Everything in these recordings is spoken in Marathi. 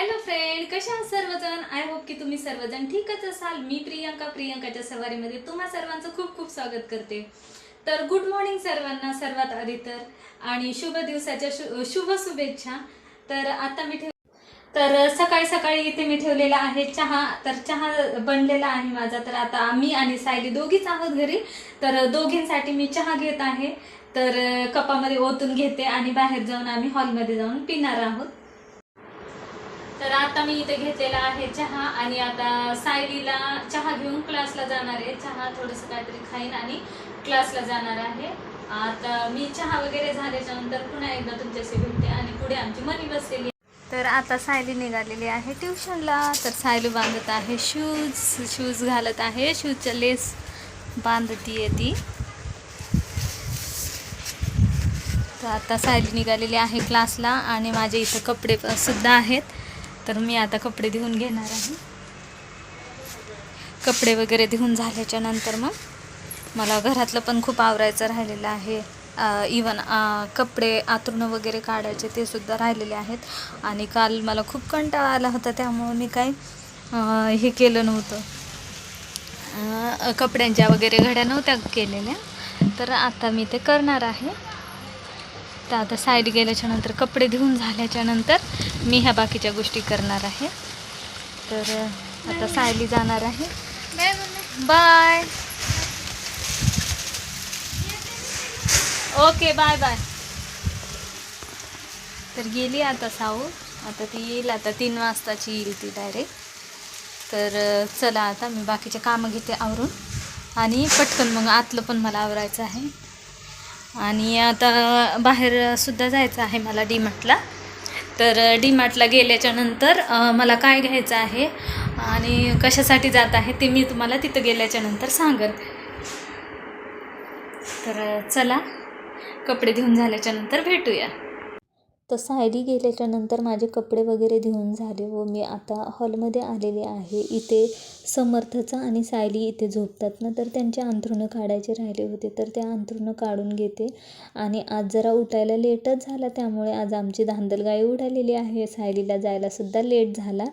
हॅलो फ्रेंड कशा आहात सर्वजण? आय होप की तुम्ही सर्वजण ठीकच असाल. मी प्रियंका. प्रियंकाच्या सवारीमध्ये तुम्हा सर्वांचं खूप खूप स्वागत करते. तर गुड मॉर्निंग सर्वांना सर्वात आधी तर. आणि शुभ दिवसाच्या शु शुभ शुभेच्छा. तर आता मी ठेव तर सकाळी सकाळी इथे मी ठेवलेला आहे चहा. तर चहा बनलेला आहे माझा. तर आता मी आणि सायली दोघीच आहोत घरी. तर दोघींसाठी मी चहा घेत आहे. तर कपामध्ये ओतून घेते आणि बाहेर जाऊन आम्ही हॉलमध्ये जाऊन पिणार आहोत. तर आता मी इथे घेतलेला आहे चहा आणि आता सायलीला चहा घेऊन क्लासला जाणार आहे. चहा थोडंसं काहीतरी खाईन आणि क्लासला जाणार आहे. आता मी चहा वगैरे झाल्याच्यानंतर पुन्हा एकदा तुमच्याशी भेटते आणि पुढे आमची मनी बसलेली. तर आता सायली निघालेली आहे ट्युशनला. तर सायली बांधत आहे शूज शूज घालत आहे. शूजच्या लेस बांधती ती. तर आता सायली निघालेली आहे क्लासला आणि माझे इथं कपडे सुद्धा आहेत. तर मी आता कपडे धुवून घेणार आहे. कपडे वगैरे धुवून झाल्याच्यानंतर मग मला घरातलं पण खूप आवरायचं राहिलेलं आहे. इवन कपडे आतरणं वगैरे काढायचे ते सुद्धा राहिलेले आहेत. आणि काल मला खूप कंटाळा आला होता त्यामुळे मी काय हे केलं नव्हतं. कपड्यांच्या वगैरे घड्या नव्हत्या केलेल्या. तर आता मी ते करणार आहे. तर आता साईड गेल्याच्यानंतर कपडे धुवून झाल्याच्यानंतर मी ह्या बाकीच्या गोष्टी करणार आहे. तर आता सायली जाणार आहे. Bye okay bye bye. तर गेली आता साऊ. आता ती येईल आता तीन वाजताची येईल ती डायरेक्ट तर चला आता मी बाकीचे कामं घेते आवरून. आणि पटकन मग आतलं पण मला आवरायचं आहे. आणि आता बाहेर सुद्धा जायचं आहे मला डीमार्टला. तर डीमार्टला मार्टला गेल्याच्यानंतर मला काय घ्यायचं आहे आणि कशासाठी जात आहे ते मी तुम्हाला तिथं गेल्याच्यानंतर सांगेन. तर चला कपडे घेऊन झाल्याच्यानंतर भेटूया. तर सायली गेल्याच्यानंतर माझे कपडे वगैरे धुवून झाले व मी आता हॉलमध्ये आलेले आहे. इथे समर्थचा आणि सायली इथे झोपतात ना तर त्यांचे अंथरुणं काढायचे राहिले होते तर ते अंथरुणं काढून घेते. आणि आज जरा उठायला लेटच झाला त्यामुळे आज आमची धांदलगाई उडालेली आहे. सायलीला जायलासुद्धा लेट झाला.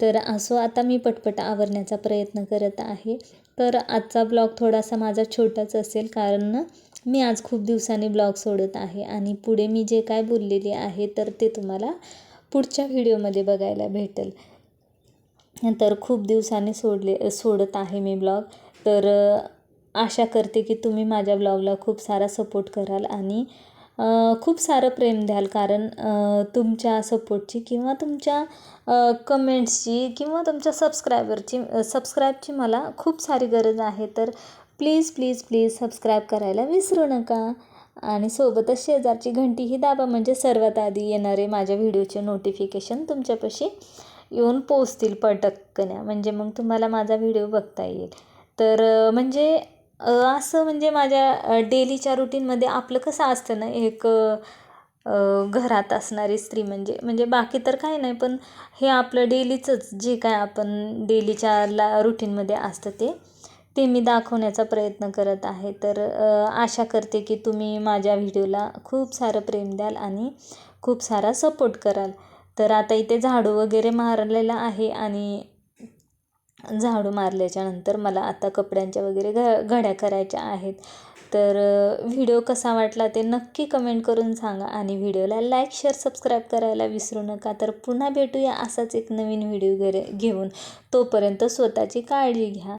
तर असो आता मी पटपट आवरण्याचा प्रयत्न करत आहे. तर आजचा ब्लॉग थोडासा माझा छोटाच असेल कारण ना मी आज खूप दिवसांनी ब्लॉग सोडत आहे आणि पुढे मी जे काय बोललेले आहे तर ते तुम्हाला पुढच्या व्हिडिओमध्ये बघायला भेटेल. तर खूप दिवसांनी सोडले सोडत आहे मी ब्लॉग. तर आशा करते की तुम्ही माझ्या ब्लॉगला खूप सारा सपोर्ट कराल आणि खूप सारं प्रेम द्याल. कारण तुमच्या सपोर्टची किंवा तुमच्या कमेंट्सची किंवा तुमच्या सबस्क्रायबरची सबस्क्राईबची मला खूप सारी गरज आहे. तर प्लीज प्लीज प्लीज सबस्क्राईब करायला विसरू नका. आणि सोबतच शेजारची घंटी ही दाबा म्हणजे सर्वात आधी येणारे माझ्या व्हिडिओचे नोटिफिकेशन तुमच्यापाशी येऊन पोचतील पटकन्या. म्हणजे मग तुम्हाला माझा व्हिडिओ बघता येईल. तर म्हणजे असं म्हणजे माझ्या डेलीच्या रुटीनमध्ये आपलं कसं असतं ना एक घरात असणारी स्त्री म्हणजे म्हणजे बाकी तर काही नाही पण हे आपलं डेलीचंच जे काय आपण डेलीच्या ला रुटीनमध्ये असतं ते ते मी दाखवण्याचा प्रयत्न करत आहे. तर आशा करते की तुम्ही माझ्या व्हिडिओला खूप सारं प्रेम द्याल आणि खूप सारा सपोर्ट कराल. तर आता इथे झाडू वगैरे मारलेला आहे आणि झाडू मारल्याच्या नंतर मला आता कपड्यांच्या वगैरे घ घड्या करायच्या आहेत. तर व्हिडिओ कसा वाटला ते नक्की कमेंट करून सांगा आणि व्हिडिओला लाईक शेअर सबस्क्राईब करायला विसरू नका. तर पुन्हा भेटूया असाच एक नवीन व्हिडिओ घरे घेऊन. तोपर्यंत स्वतःची काळजी घ्या.